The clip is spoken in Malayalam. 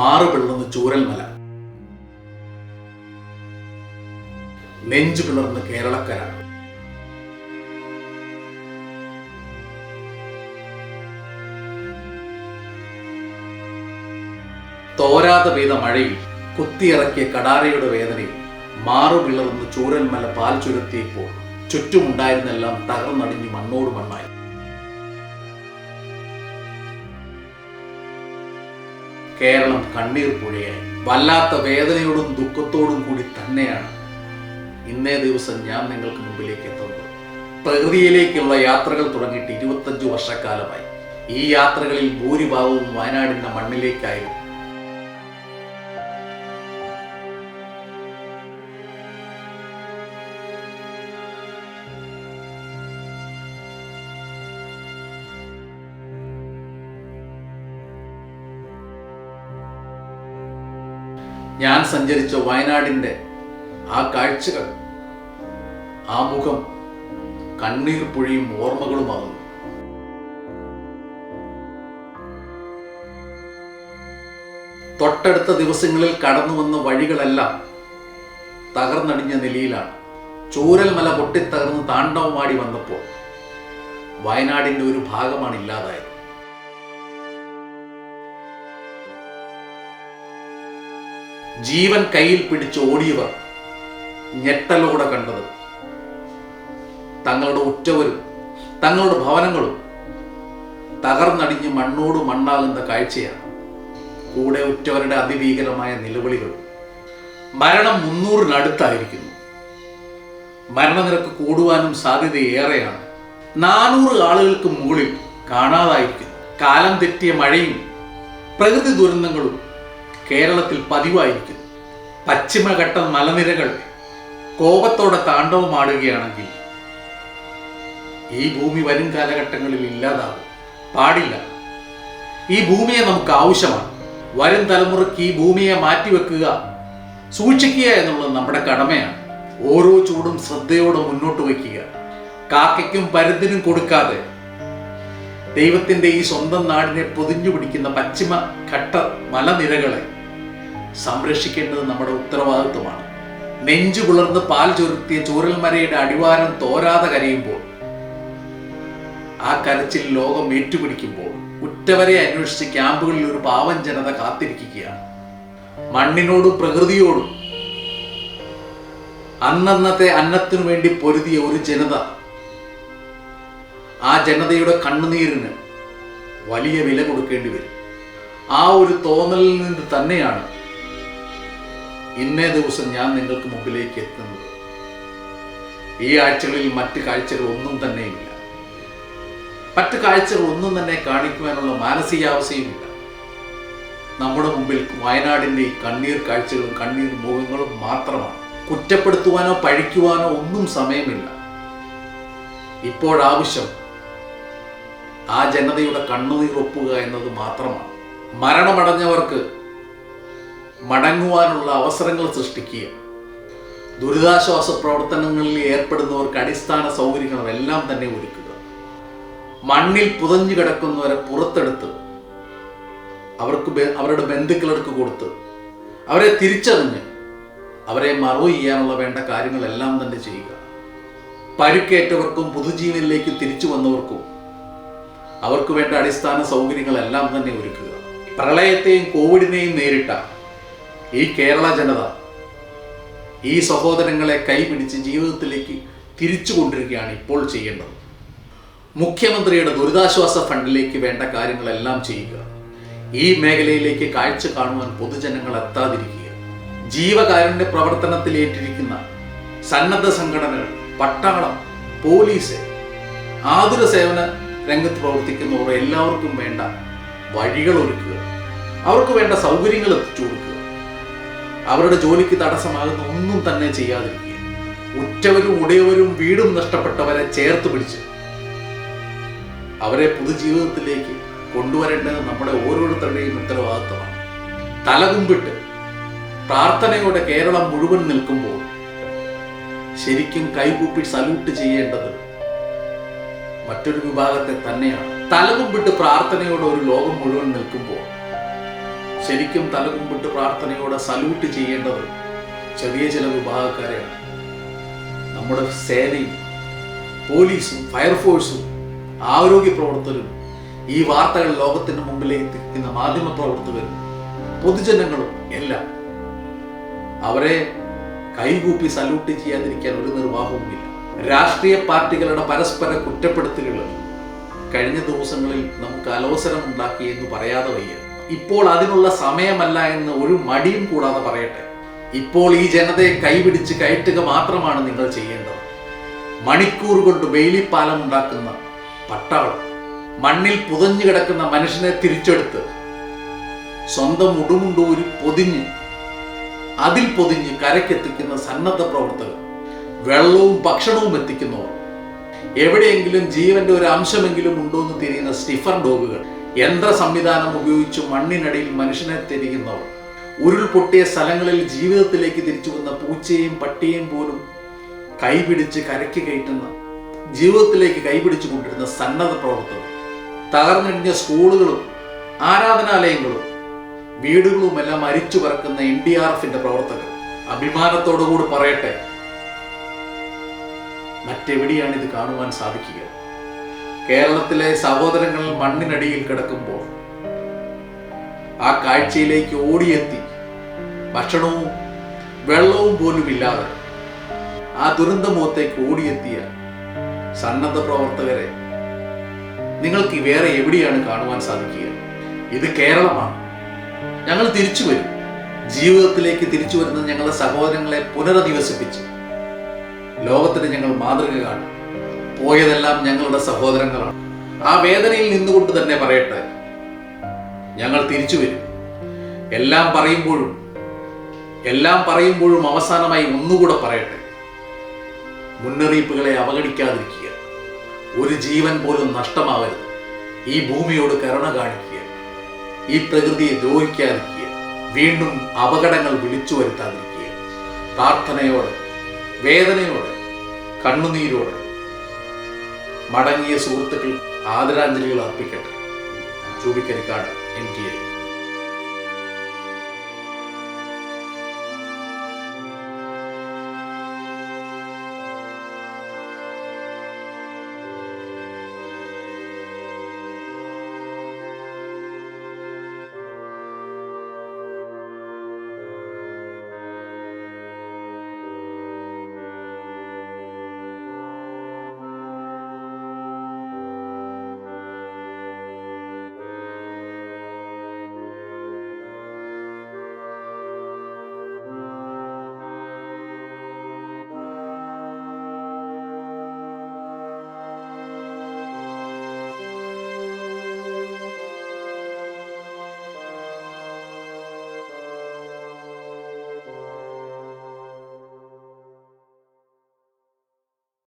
മാറു പിളർന്ന് ചൂരൽമല നെഞ്ചു പിളർന്ന് കേരളക്കര. തോരാതെ പെയ്ത മഴയിൽ കുത്തിയിറക്കിയ കടാരയുടെ വേദനയിൽ മാറു പിളർന്ന് ചൂരൽമല പാൽ ചുരത്തിയപ്പോൾ ചുറ്റുമുണ്ടായിരുന്നെല്ലാം തകർന്നടിഞ്ഞ് മണ്ണോട് മണ്ണായി. കേരളം കണ്ണീർ പുഴയായി വല്ലാത്ത വേദനയോടും ദുഃഖത്തോടും കൂടി തന്നെയാണ് ഇന്നേ ദിവസം ഞാൻ നിങ്ങൾക്ക് മുമ്പിലേക്ക് എത്തുന്നത്. പ്രകൃതിയിലേക്കുള്ള യാത്രകൾ തുടങ്ങിയിട്ട് ഇരുപത്തഞ്ചു വർഷക്കാലമായി. ഈ യാത്രകളിൽ ഭൂരിഭാഗവും വയനാടിന്റെ മണ്ണിലേക്കായിരുന്നു. ഞാൻ സഞ്ചരിച്ച വയനാടിന്റെ ആ കാഴ്ചകൾ ആ മുഖം കണ്ണീർ പുഴയും ഓർമ്മകളുമാകുന്നു. തൊട്ടടുത്ത ദിവസങ്ങളിൽ കടന്നു വന്ന വഴികളെല്ലാം തകർന്നടിഞ്ഞ നിലയിലാണ്. ചൂരൽ മല പൊട്ടിത്തകർന്ന് താണ്ഡവമാടി വന്നപ്പോൾ വയനാടിന്റെ ഒരു ഭാഗമാണ് ഇല്ലാതായത്. ജീവൻ കയ്യിൽ പിടിച്ച് ഓടിയവർ ഞെട്ടലോടെ കണ്ടത്. തങ്ങളുടെ ഉറ്റവരും തങ്ങളുടെ ഭവനങ്ങളും തകർന്നടിഞ്ഞ് മണ്ണോട് മണ്ണാകുന്ന കാഴ്ചയാണ്. കൂടെ ഉറ്റവരുടെ അതിഭീകരമായ നിലവിളികൾ. മരണം മുന്നൂറിനടുത്തായിരിക്കുന്നു. മരണനിരക്ക് കൂടുവാനും സാധ്യത ഏറെയാണ്. നാനൂറ് ആളുകൾക്ക് മുകളിൽ കാണാതായിരിക്കുന്നു. കാലം തെറ്റിയ മഴയും പ്രകൃതി ദുരന്തങ്ങളും കേരളത്തിൽ പതിവായിരിക്കുന്നു പശ്ചിമഘട്ട മലനിരകൾ കോപത്തോടെ താണ്ഡവമാടുകയാണെങ്കിൽ ഈ ഭൂമി വരും കാലഘട്ടങ്ങളിൽ ഇല്ലാതാകും പാടില്ല. ഈ ഭൂമിയെ നമുക്ക് ആവശ്യമാണ്. വരും തലമുറയ്ക്ക് ഈ ഭൂമിയെ മാറ്റിവെക്കുക സൂക്ഷിക്കുക എന്നുള്ളത് നമ്മുടെ കടമയാണ്. ഓരോ ചൂടും ശ്രദ്ധയോടെ മുന്നോട്ട് വയ്ക്കുക. കാക്കയ്ക്കും പരുത്തിനും കൊടുക്കാതെ ദൈവത്തിന്റെ ഈ സ്വന്തം നാടിനെ പൊതിഞ്ഞു പിടിക്കുന്ന പശ്ചിമ ഘട്ട മലനിരകളെ സംരക്ഷിക്കേണ്ടത് നമ്മുടെ ഉത്തരവാദിത്വമാണ്. നെഞ്ചു പുലർന്ന് പാൽ ചുരുത്തിയ ചൂരൽമരയുടെ അടിവാരം തോരാതെ കരയുമ്പോൾ ആ കരച്ചിൽ ലോകം ഏറ്റുപിടിക്കുമ്പോൾ ഉറ്റവരെ അന്വേഷിച്ച് ക്യാമ്പുകളിൽ ഒരു പാവം ജനത കാത്തിരിക്കുകയാണ്. മണ്ണിനോടും പ്രകൃതിയോടും അന്നന്നത്തെ അന്നത്തിനു വേണ്ടി പൊരുതിയ ഒരു ജനത ആ ജനതയുടെ കണ്ണുനീരിന് വലിയ വില കൊടുക്കേണ്ടി വരും. ആ ഒരു തോന്നലിൽ നിന്ന് തന്നെയാണ് ഇന്നേ ദിവസം ഞാൻ നിങ്ങൾക്ക് മുമ്പിലേക്ക് എത്തുന്നത് ഈ ആഴ്ചകളിൽ മറ്റു കാഴ്ചകൾ ഒന്നും തന്നെയില്ല മറ്റു കാഴ്ചകൾ ഒന്നും തന്നെ കാണിക്കുവാനുള്ള മാനസികാവസ്ഥയുമില്ല. നമ്മുടെ മുമ്പിൽ വയനാടിന്റെ ഈ കണ്ണീർ കാഴ്ചകളും കണ്ണീർ മുഖങ്ങളും മാത്രമാണ്. കുറ്റപ്പെടുത്തുവാനോ പഴിക്കുവാനോ ഒന്നും സമയമില്ല. ഇപ്പോഴാവശ്യം ആ ജനതയുടെ കണ്ണുനീർ ഒപ്പുക എന്നത് മാത്രമാണ്. മരണമടഞ്ഞവർക്ക് മടങ്ങുവാനുള്ള അവസരങ്ങൾ സൃഷ്ടിക്കുക. ദുരിതാശ്വാസ പ്രവർത്തനങ്ങളിൽ ഏർപ്പെടുന്നവർക്ക് അടിസ്ഥാന സൗകര്യങ്ങളെല്ലാം തന്നെ ഒരുക്കുക. മണ്ണിൽ പുതഞ്ഞു കിടക്കുന്നവരെ പുറത്തെടുത്ത് അവർക്ക് അവരുടെ ബന്ധുക്കളർക്ക് കൊടുത്ത് അവരെ തിരിച്ചറിഞ്ഞ് അവരെ മറവ് ചെയ്യാനുള്ള വേണ്ട കാര്യങ്ങളെല്ലാം തന്നെ ചെയ്യുക. പരുക്കേറ്റവർക്കും പുതുജീവനിലേക്ക് തിരിച്ചു വന്നവർക്കും അവർക്ക് വേണ്ട അടിസ്ഥാന സൗകര്യങ്ങളെല്ലാം തന്നെ ഒരുക്കുക. പ്രളയത്തെയും കോവിഡിനെയും നേരിട്ട ഈ കേരള ജനത ഈ സഹോദരങ്ങളെ കൈപിടിച്ച് ജീവിതത്തിലേക്ക് തിരിച്ചു കൊണ്ടിരിക്കുകയാണ് ഇപ്പോൾ ചെയ്യേണ്ടത്. മുഖ്യമന്ത്രിയുടെ ദുരിതാശ്വാസ ഫണ്ടിലേക്ക് വേണ്ട കാര്യങ്ങളെല്ലാം ചെയ്യുക. ഈ മേഖലയിലേക്ക് കാഴ്ച കാണുവാൻ പൊതുജനങ്ങൾ എത്താതിരിക്കുക. ജീവകാരുണ്യ പ്രവർത്തനത്തിൽ ഏറ്റിരിക്കുന്ന സന്നദ്ധ സംഘടനകൾ പട്ടാളം പോലീസ് ആതുര സേവന രംഗത്ത് പ്രവർത്തിക്കുന്നവർ എല്ലാവർക്കും വേണ്ട വഴികൾ ഒരുക്കുക. അവർക്ക് വേണ്ട സൗകര്യങ്ങൾ എത്തിച്ചു കൊടുക്കുക. അവരുടെ ജോലിക്ക് തടസ്സമാകുന്ന ഒന്നും തന്നെ ചെയ്യാതിരിക്കുക. ഉറ്റവരും ഉടയവരും വീടും നഷ്ടപ്പെട്ടവരെ ചേർത്ത് പിടിച്ച് അവരെ പൊതുജീവിതത്തിലേക്ക് കൊണ്ടുവരേണ്ടത് നമ്മുടെ ഓരോരുത്തരുടെയും ഉത്തരവാദിത്തമാണ്. തലകുമ്പിട്ട് പ്രാർത്ഥനയോടെ കേരളം മുഴുവൻ നിൽക്കുമ്പോൾ ശരിക്കും കൈകൂപ്പി സല്യൂട്ട് ചെയ്യേണ്ടത് മറ്റൊരു വിഭാഗത്തെ തന്നെയാണ്. തലകുമ്പിട്ട് പ്രാർത്ഥനയോടെ ഒരു ലോകം മുഴുവൻ നിൽക്കുമ്പോൾ ശരിക്കും തലകുമ്പിട്ട് പ്രാർത്ഥനയോടെ സല്യൂട്ട് ചെയ്യേണ്ടത് ചെറിയ ചില വിഭാഗക്കാരെയാണ്. നമ്മുടെ സേനയും പോലീസും ഫയർഫോഴ്സും ആരോഗ്യ പ്രവർത്തകരും ഈ വാർത്തകൾ ലോകത്തിന് മുമ്പിലേക്ക് എത്തിക്കുന്ന മാധ്യമ പ്രവർത്തകരും പൊതുജനങ്ങളും എല്ലാം അവരെ കൈകൂപ്പി സല്യൂട്ട് ചെയ്യാതിരിക്കാൻ ഒരു നിർവാഹവുമില്ല. രാഷ്ട്രീയ പാർട്ടികളുടെ പരസ്പര കുറ്റപ്പെടുത്തലുകൾ കഴിഞ്ഞ ദിവസങ്ങളിൽ നമുക്ക് അലോസരം ഉണ്ടാക്കി എന്ന് പറയാതെ വയ്യ. ഇപ്പോൾ അതിനുള്ള സമയമല്ല എന്ന് ഒരു മടിയും കൂടാതെ പറയട്ടെ. ഇപ്പോൾ ഈ ജനതയെ കൈപിടിച്ച് കയറ്റുക മാത്രമാണ് നിങ്ങൾ ചെയ്യേണ്ടത്. മണിക്കൂർ കൊണ്ട് ബെയിലിപ്പാലം ഉണ്ടാക്കുന്ന പട്ടാളം മണ്ണിൽ പുതഞ്ഞു കിടക്കുന്ന മനുഷ്യനെ തിരിച്ചെടുത്ത് സ്വന്തം ഉടുമുണ്ടൂരി പൊതിഞ്ഞ് അതിൽ പൊതിഞ്ഞ് കരക്കെത്തിക്കുന്ന സന്നദ്ധ പ്രവർത്തകർ വെള്ളവും ഭക്ഷണവും എത്തിക്കുന്നവർ എവിടെയെങ്കിലും ജീവന്റെ ഒരു അംശമെങ്കിലും ഉണ്ടോ എന്ന് തിരിയുന്ന സ്റ്റിഫർ ഡോഗുകൾ യന്ത്ര സംവിധാനം ഉപയോഗിച്ച് മണ്ണിനടിയിൽ മനുഷ്യനെ തിരിയുന്നവർ. ഉരുൾപൊട്ടിയ സ്ഥലങ്ങളിൽ ജീവിതത്തിലേക്ക് തിരിച്ചു വന്ന പൂച്ചയും പട്ടിയും പോലും കൈപിടിച്ച് കരയ്ക്ക് കയറ്റുന്ന ജീവിതത്തിലേക്ക് കൈപിടിച്ചു കൊണ്ടിരുന്ന സന്നദ്ധ പ്രവർത്തകർ. തകർന്നിടിഞ്ഞ സ്കൂളുകളും ആരാധനാലയങ്ങളും വീടുകളുമെല്ലാം അരിച്ചു പറക്കുന്ന എൻ ഡി ആർ എഫിന്റെ പ്രവർത്തകർ. അഭിമാനത്തോടുകൂടി പറയട്ടെ മറ്റെവിടെയാണ് ഇത് കാണുവാൻ സാധിക്കുക? കേരളത്തിലെ സഹോദരങ്ങൾ മണ്ണിനടിയിൽ കിടക്കുമ്പോൾ ആ കാഴ്ചയിലേക്ക് ഓടിയെത്തി ഭക്ഷണവും വെള്ളവും പോലും ഇല്ലാതെ ആ ദുരന്തമുഖത്തേക്ക് ഓടിയെത്തിയ സന്നദ്ധ പ്രവർത്തകരെ നിങ്ങൾക്ക് വേറെ എവിടെയാണ് കാണുവാൻ സാധിക്കുക? ഇത് കേരളമാണ്. ഞങ്ങൾ തിരിച്ചു വരും. ജീവിതത്തിലേക്ക് തിരിച്ചു വരുന്ന ഞങ്ങളുടെ സഹോദരങ്ങളെ പുനരധിവസിപ്പിച്ച് ലോകത്തിന് ഞങ്ങൾ മാതൃക കാണും. പോയതെല്ലാം ഞങ്ങളുടെ സഹോദരങ്ങളാണ്. ആ വേദനയിൽ നിന്നുകൊണ്ട് തന്നെ പറയട്ടെ. ഞങ്ങൾ തിരിച്ചു വരും. എല്ലാം പറയുമ്പോഴും എല്ലാം പറയുമ്പോഴും അവസാനമായി ഒന്നുകൂടെ പറയട്ടെ. മുന്നറിയിപ്പുകളെ അവഗണിക്കാതിരിക്കുക. ഒരു ജീവൻ പോലും നഷ്ടമാവരുത്. ഈ ഭൂമിയോട് കരുണ കാണിക്കുക. ഈ പ്രകൃതിയെ ദ്രോഹിക്കാതിരിക്കുക. വീണ്ടും അപകടങ്ങൾ വിളിച്ചു വരുത്താതിരിക്കുക. പ്രാർത്ഥനയോടെ വേദനയോടെ കണ്ണുനീരോടെ മടങ്ങിയ സുഹൃത്തുക്കൾ ആദരാഞ്ജലികൾ അർപ്പിക്കട്ടെ. ചൂടിക്കരിക്കാട് എം ടി എ